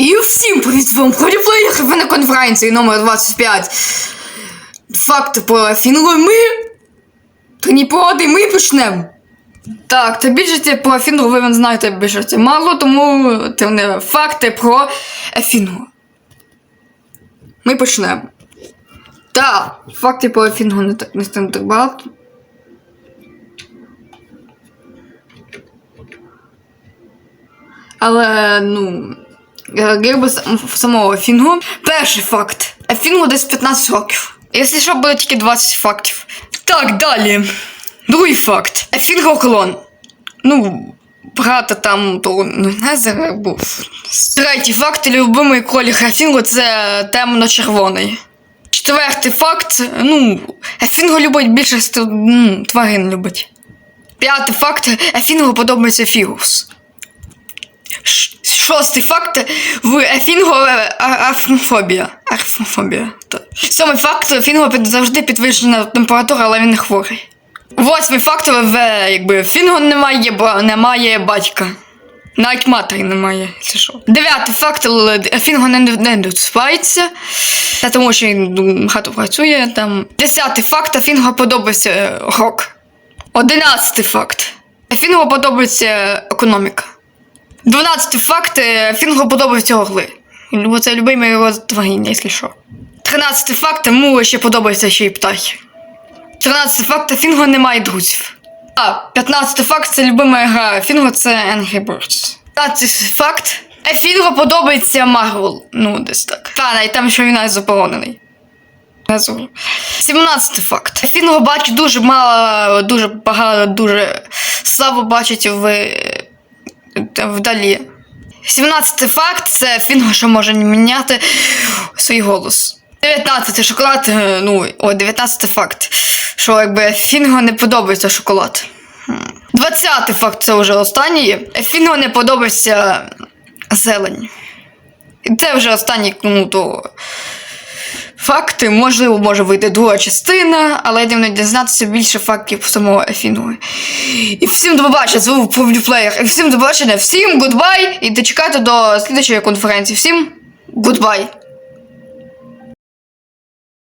І всім привіт з вами ви на конференції номер 25. Факти про Фінгу ми. Та ні погоди, ми почнемо. Так, та більше про Фінгу ви знаєте більше це мало, тому це не факти про Фінгу. Ми почнемо. Так, факти про Фінгу не так не стане так багато. Але, ну. Е, сам- самого Фінгу. Перший факт. Е, Фінгу десь 15 років. Якщо що, буде тільки 20 фактів. Так, далі. Другий факт. Е, Фінгу колон. Ну, брата там то Незер був. Третій факт, любимий колір Фінгу це темно-червоний. Четвертий факт, ну, Фінго любить більше тварин любить. П'ятий факт, Фінгу подобається фігус. Шостий факт в Ефінго арфмофобія. Арфмофобія. Сьомий факт Фінго завжди підвищена температура, але він не хворий. Восьмий факт в якби Фінго немає, бо немає батька. Навіть матері немає, якщо що. Дев'ятий факт Фінго не, не доспається, та тому що він ну, багато працює там. Десятий факт Фінго подобається е, рок. Одинадцятий факт. Фінго подобається економіка. 12 факт. е, Фінгу подобаються орли. Бо це любимий його твариння, якщо що. 13 факт. Йому ще подобаються ще й птахи. 14 факт. Фінгу немає друзів. А, 15 факт це любима гра Фінгу це Angry Birds. 15 факт. е, Фінгу подобається Марвел. Ну, десь так. Та, навіть там ще він заборонений. Назву. 17 факт. Фінгу бачить дуже мало, дуже багато, дуже слабо бачить в вдалі. 17 факт це Фінго, що може міняти свій голос. 19 шоколад, е, ну, о, 19 факт, що якби Фінго не подобається шоколад. 20 факт це вже останній. Фінго не подобається зелень. Це вже останній, ну, то факти. Можливо, може вийти друга частина, але я дивно дізнатися більше фактів самого Ефінгу. І всім до побачення, був Повлюплеєр. І всім до побачення, всім гудбай і дочекайте до слідчої конференції. Всім гудбай.